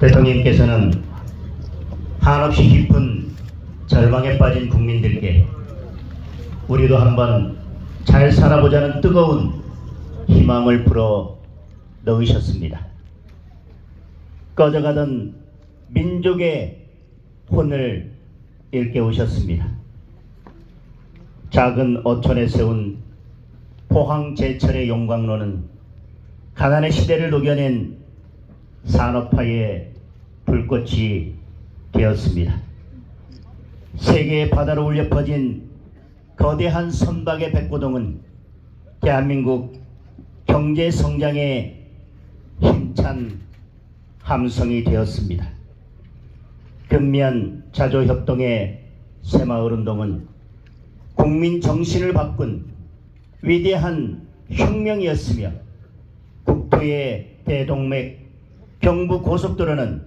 대통령께서는 한없이 깊은 절망에 빠진 국민들께 우리도 한번 잘 살아보자는 뜨거운 희망을 불어 넣으셨습니다. 꺼져가던 민족의 혼을 일깨우셨습니다. 작은 어촌에 세운 포항 제철의 용광로는 가난의 시대를 녹여낸 산업화의 불꽃이 되었습니다. 세계의 바다로 울려 퍼진 거대한 선박의 백고동은 대한민국 경제 성장의 힘찬 함성이 되었습니다. 근면 자조협동의 새마을운동은 국민 정신을 바꾼 위대한 혁명이었으며 국토의 대동맥 경부 고속도로는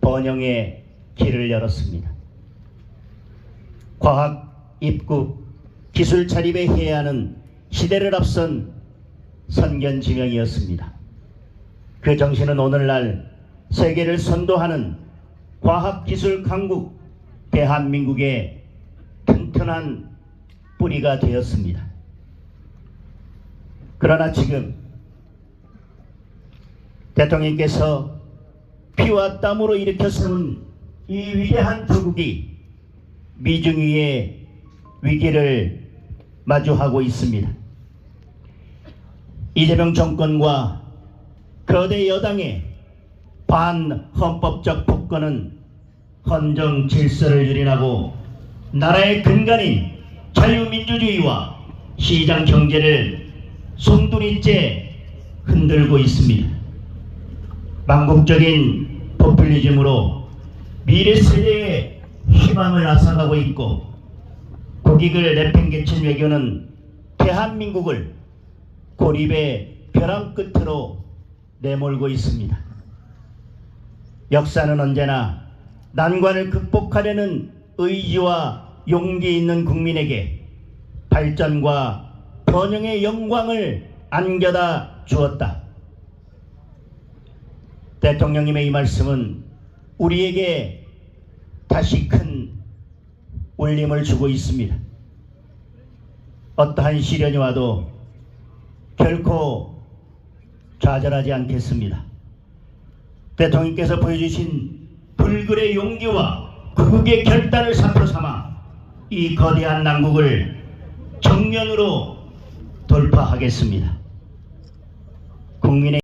번영의 길을 열었습니다. 과학 입국 기술 자립에 해야 하는 시대를 앞선 선견지명이었습니다. 그 정신은 오늘날 세계를 선도하는 과학기술 강국 대한민국의 튼튼한 뿌리가 되었습니다. 그러나 지금 대통령께서 피와 땀으로 일으켜 세운 이 위대한 조국이 미중위의 위기를 마주하고 있습니다. 이재명 정권과 거대 여당의 반헌법적 폭거는 헌정 질서를 유린하고 나라의 근간인 자유민주주의와 시장 경제를 송두리째 흔들고 있습니다. 망국적인 포퓰리즘으로 미래 세대의 희망을 앗아가고 있고 국익을 내팽개친 외교는 대한민국을 고립의 벼랑 끝으로 내몰고 있습니다. 역사는 언제나 난관을 극복하려는 의지와 용기 있는 국민에게 발전과 번영의 영광을 안겨다 주었다. 대통령님의 이 말씀은 우리에게 다시 큰 울림을 주고 있습니다. 어떠한 시련이 와도 결코 좌절하지 않겠습니다. 대통령께서 보여주신 불굴의 용기와 극의 결단을 사표 삼아 이 거대한 난국을 정면으로 돌파하겠습니다. 국민의